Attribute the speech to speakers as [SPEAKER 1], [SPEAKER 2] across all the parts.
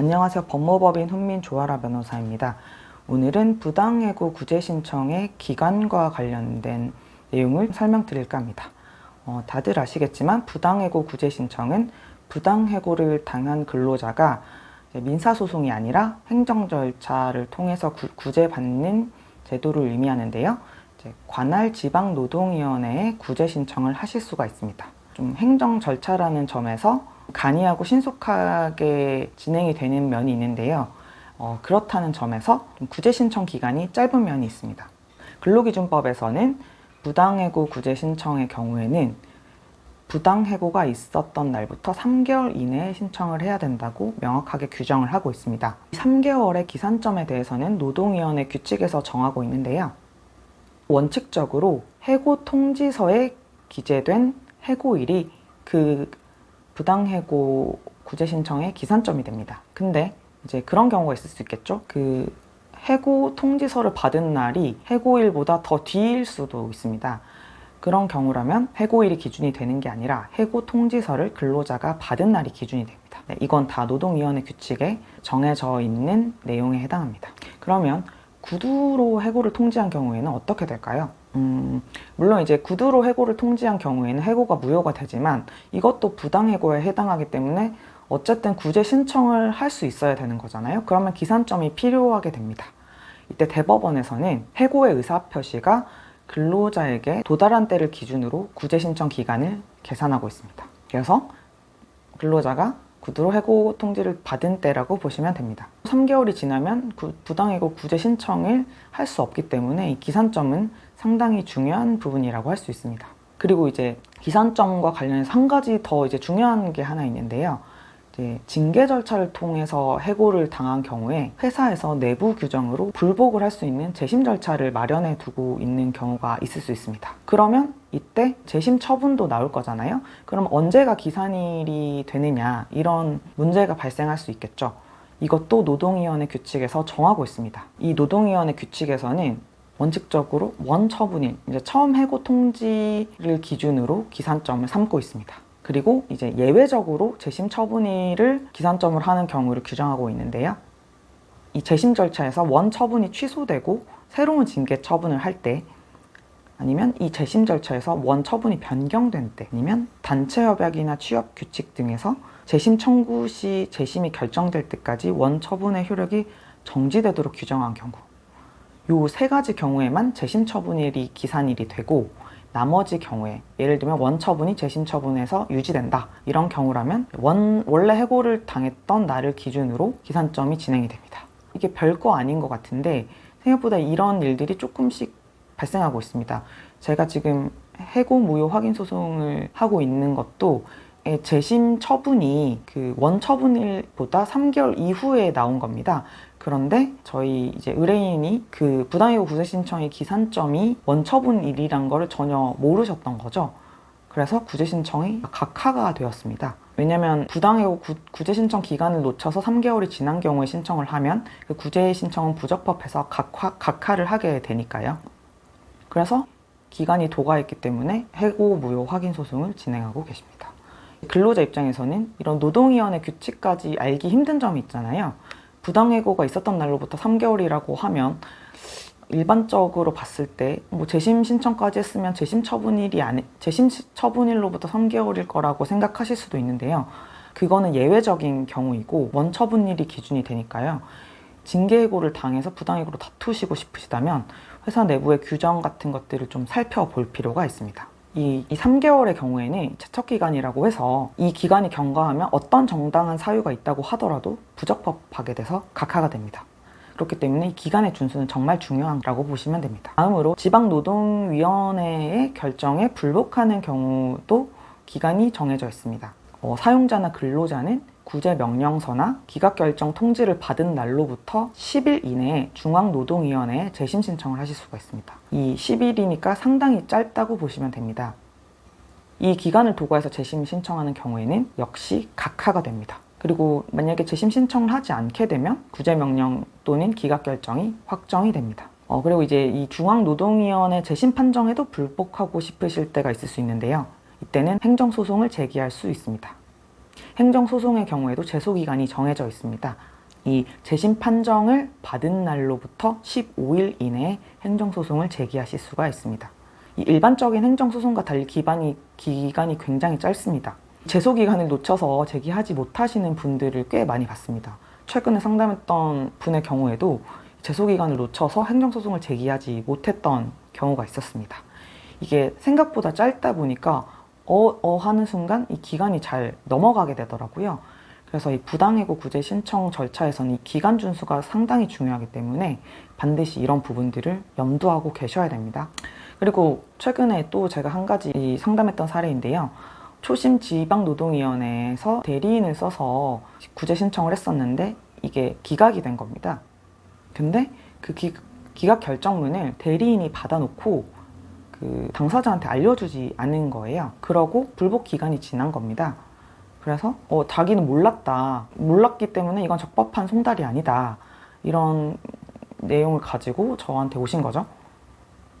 [SPEAKER 1] 안녕하세요. 법무법인 훈민조아라 변호사입니다. 오늘은 부당해고 구제 신청의 기간과 관련된 내용을 설명드릴까 합니다. 어, 다들 아시겠지만 부당해고 구제 신청은 부당해고를 당한 근로자가 민사소송이 아니라 행정 절차를 통해서 구, 구제받는 제도를 의미하는데요. 관할 지방 노동위원회에 구제 신청을 하실 수가 있습니다. 좀 행정 절차라는 점에서 간이하고 신속하게 진행이 되는 면이 있는데요. 어, 그렇다는 점에서 좀 구제 신청 기간이 짧은 면이 있습니다. 근로기준법에서는 부당해고 구제 신청의 경우에는 부당해고가 있었던 날부터 3개월 이내에 신청을 해야 된다고 명확하게 규정을 하고 있습니다. 3개월의 기산점에 대해서는 노동위원회 규칙에서 정하고 있는데요. 원칙적으로 해고 통지서에 기재된 해고일이 그 부당해고 구제 신청의 기산점이 됩니다. 근데 이제 그런 경우가 있을 수 있겠죠. 그 해고 통지서를 받은 날이 해고일보다 더 뒤일 수도 있습니다. 그런 경우라면 해고일이 기준이 되는 게 아니라 해고 통지서를 근로자가 받은 날이 기준이 됩니다. 네, 이건 다 노동위원회 규칙에 정해져 있는 내용에 해당합니다. 그러면 구두로 해고를 통지한 경우에는 어떻게 될까요? 음, 물론 이제 구두로 해고를 통지한 경우에는 해고가 무효가 되지만 이것도 부당해고에 해당하기 때문에 어쨌든 구제 신청을 할 수 있어야 되는 거잖아요. 그러면 기산점이 필요하게 됩니다. 이때 대법원에서는 해고의 의사 표시가 근로자에게 도달한 때를 기준으로 구제 신청 기간을 계산하고 있습니다. 그래서 근로자가 구두로 해고 통지를 받은 때라고 보시면 됩니다. 3개월이 지나면 구- 부당해고 구제 신청을 할 수 없기 때문에 이 기산점은 상당히 중요한 부분이라고 할 수 있습니다. 그리고 이제 기산점과 관련해서 한 가지 더 이제 중요한 게 하나 있는데요. 징계 절차를 통해서 해고를 당한 경우에 회사에서 내부 규정으로 불복을 할 수 있는 재심 절차를 마련해 두고 있는 경우가 있을 수 있습니다. 그러면 이때 재심 처분도 나올 거잖아요. 그럼 언제가 기산일이 되느냐 이런 문제가 발생할 수 있겠죠. 이것도 노동위원회 규칙에서 정하고 있습니다. 이 노동위원회 규칙에서는 원칙적으로 원처분일, 이제 처음 해고 통지를 기준으로 기산점을 삼고 있습니다. 그리고 이제 예외적으로 재심 처분일을 기산점을 하는 경우를 규정하고 있는데요. 이 재심 절차에서 원 처분이 취소되고 새로운 징계 처분을 할 때 아니면 이 재심 절차에서 원 처분이 변경된 때 아니면 단체 협약이나 취업 규칙 등에서 재심 청구 시 재심이 결정될 때까지 원 처분의 효력이 정지되도록 규정한 경우 요 세 가지 경우에만 재심 처분일이 기산일이 되고 나머지 경우에 예를 들면 원 처분이 재심 처분에서 유지된다 이런 경우라면 원 원래 해고를 당했던 날을 기준으로 기산점이 진행이 됩니다. 이게 별거 아닌 것 같은데 생각보다 이런 일들이 조금씩 발생하고 있습니다. 제가 지금 해고 무효 확인 소송을 하고 있는 것도 예, 재심 처분이 그 원 처분일보다 3개월 이후에 나온 겁니다. 그런데 저희 이제 의뢰인이 그 부당해고 구제 신청의 기산점이 원 처분일이란 거를 전혀 모르셨던 거죠. 그래서 구제 신청이 각하가 되었습니다. 왜냐하면 부당해고 구, 구제 신청 기간을 놓쳐서 3개월이 지난 경우에 신청을 하면 그 구제 신청은 부적법해서 각하, 각하를 하게 되니까요. 그래서 기간이 도가있기 때문에 해고 무효 확인 소송을 진행하고 계십니다. 근로자 입장에서는 이런 노동위원회 규칙까지 알기 힘든 점이 있잖아요. 부당해고가 있었던 날로부터 3개월이라고 하면 일반적으로 봤을 때 뭐 재심 신청까지 했으면 재심 처분일이 아니 재심 시- 처분일로부터 3개월일 거라고 생각하실 수도 있는데요. 그거는 예외적인 경우이고 원 처분일이 기준이 되니까요. 징계해고를 당해서 부당해고로 다투시고 싶으시다면 회사 내부의 규정 같은 것들을 좀 살펴볼 필요가 있습니다. 이, 이 3개월의 경우에는 채척 기간이라고 해서 이 기간이 경과하면 어떤 정당한 사유가 있다고 하더라도 부적법하게 돼서 각하가 됩니다. 그렇기 때문에 이 기간의 준수는 정말 중요하다고 보시면 됩니다. 다음으로 지방노동위원회의 결정에 불복하는 경우도 기간이 정해져 있습니다. 어, 사용자나 근로자는 구제 명령서나 기각 결정 통지를 받은 날로부터 10일 이내에 중앙노동위원회에 재심 신청을 하실 수가 있습니다. 이 10일이니까 상당히 짧다고 보시면 됩니다. 이 기간을 도과해서 재심 신청하는 경우에는 역시 각하가 됩니다. 그리고 만약에 재심 신청을 하지 않게 되면 구제 명령 또는 기각 결정이 확정이 됩니다. 어, 그리고 이제 이 중앙노동위원회 재심 판정에도 불복하고 싶으실 때가 있을 수 있는데요. 이때는 행정소송을 제기할 수 있습니다. 행정소송의 경우에도 제소기간이 정해져 있습니다. 이 재심 판정을 받은 날로부터 15일 이내에 행정소송을 제기하실 수가 있습니다. 이 일반적인 행정소송과 달리 기간이, 기간이 굉장히 짧습니다. 제소기간을 놓쳐서 제기하지 못하시는 분들을 꽤 많이 봤습니다. 최근에 상담했던 분의 경우에도 제소기간을 놓쳐서 행정소송을 제기하지 못했던 경우가 있었습니다. 이게 생각보다 짧다 보니까 어, 어 하는 순간 이 기간이 잘 넘어가게 되더라고요. 그래서 이 부당해고 구제 신청 절차에서는 이 기간 준수가 상당히 중요하기 때문에 반드시 이런 부분들을 염두하고 계셔야 됩니다. 그리고 최근에 또 제가 한 가지 상담했던 사례인데요. 초심 지방노동위원회에서 대리인을 써서 구제 신청을 했었는데 이게 기각이 된 겁니다. 근데 그 기, 기각 결정문을 대리인이 받아놓고 그 당사자한테 알려주지 않은 거예요. 그러고 불복 기간이 지난 겁니다. 그래서 어, 자기는 몰랐다. 몰랐기 때문에 이건 적법한 송달이 아니다. 이런 내용을 가지고 저한테 오신 거죠.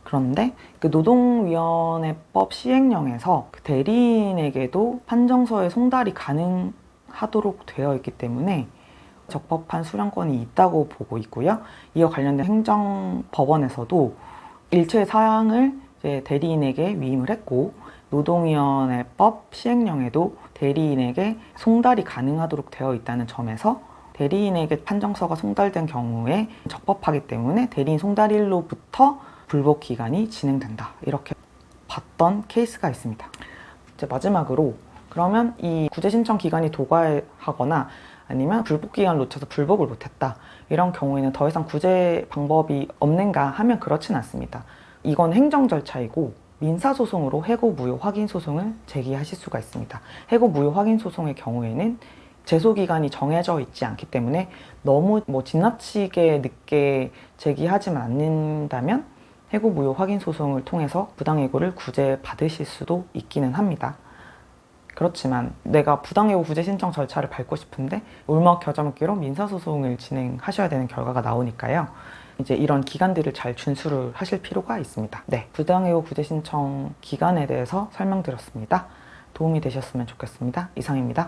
[SPEAKER 1] 그런데 그 노동위원회법 시행령에서 그 대리인에게도 판정서에 송달이 가능하도록 되어 있기 때문에 적법한 수령권이 있다고 보고 있고요. 이와 관련된 행정법원에서도 일체 사항을 이제 대리인에게 위임을 했고 노동위원회법 시행령에도 대리인에게 송달이 가능하도록 되어 있다는 점에서 대리인에게 판정서가 송달된 경우에 적법하기 때문에 대리인 송달일로부터 불복 기간이 진행된다. 이렇게 봤던 케이스가 있습니다. 이제 마지막으로 그러면 이 구제 신청 기간이 도과하거나 아니면 불복 기간을 놓쳐서 불복을 못했다. 이런 경우에는 더 이상 구제 방법이 없는가 하면 그렇진 않습니다. 이건 행정 절차이고 민사소송으로 해고 무효 확인 소송을 제기하실 수가 있습니다. 해고 무효 확인 소송의 경우에는 제소 기간이 정해져 있지 않기 때문에 너무 뭐 지나치게 늦게 제기하지만 않는다면 해고 무효 확인 소송을 통해서 부당해고를 구제 받으실 수도 있기는 합니다. 그렇지만 내가 부당해고 구제 신청 절차를 밟고 싶은데 울먹 겨자먹기로 민사소송을 진행하셔야 되는 결과가 나오니까요. 이제 이런 기간들을 잘 준수를 하실 필요가 있습니다. 네, 부당해고 구제 신청 기간에 대해서 설명드렸습니다. 도움이 되셨으면 좋겠습니다. 이상입니다.